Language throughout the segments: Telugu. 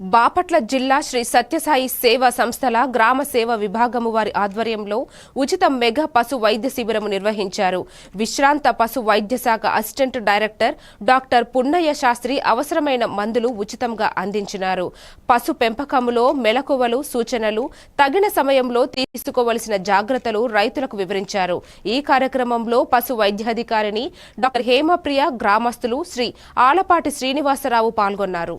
బాపట్ల జిల్లా శ్రీ సత్యసాయి సేవా సంస్థల గ్రామ సేవ విభాగము వారి ఆధ్వర్యంలో ఉచిత మెగా పశు వైద్య శిబిరము నిర్వహించారు. విశ్రాంత పశు వైద్య శాఖ assistant director doctor Punnaiah Sastri అవసరమైన మందులు ఉచితంగా అందించినారు. పశు పెంపకములో మెలకువలు సూచనలు తగిన సమయంలో తీసుకోవలసిన జాగ్రత్తలు రైతులకు వివరించారు. ఈ కార్యక్రమంలో పశు వైద్యాధికారిని డాక్టర్ హేమప్రియ గ్రామస్తులు శ్రీ ఆలపాటి శ్రీనివాసరావు పాల్గొన్నారు.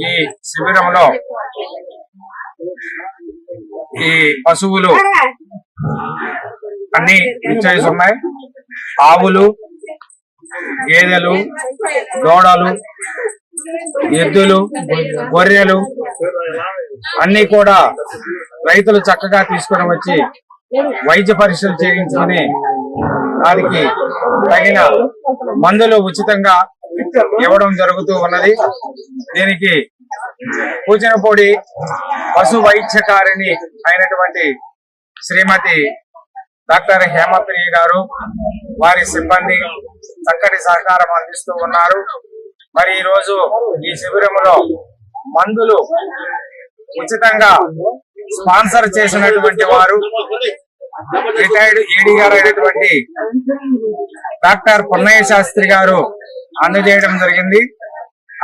ఈ శిబిరంలో ఈ పశువులు అన్ని ఇచ్చేసి ఉన్నాయి. ఆవులు గేదెలు దూడలు ఎద్దులు గొర్రెలు అన్ని కూడా రైతులు చక్కగా తీసుకొని వచ్చి వైద్య పరీక్షలు చేయించుకుని దానికి తగిన మందులు ఉచితంగా ఇవ్వడం జరుగుతూ ఉన్నది. దీనికి పూజనపూడి పశు వైద్యకారిణి అయినటువంటి శ్రీమతి డాక్టర్ హేమప్రియ గారు వారి సిబ్బంది చక్కటి సహకారం అందిస్తూ ఉన్నారు. మరి ఈ రోజు ఈ శిబిరంలో మందులు ఉచితంగా స్పాన్సర్ చేసినటువంటి వారు రిటైర్డ్ ఏడీ గారు అయినటువంటి డాక్టర్ పున్నయ్య శాస్త్రి గారు అందజేయడం జరిగింది.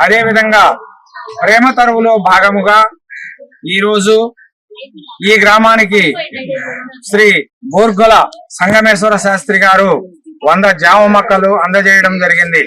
అదే విధంగా ప్రేమ తరువులో భాగముగా ఈ రోజు ఈ గ్రామానికి శ్రీ బోర్గొల సంగమేశ్వర శాస్త్రి గారు వంద జామ మొక్కలు అందజేయడం జరిగింది.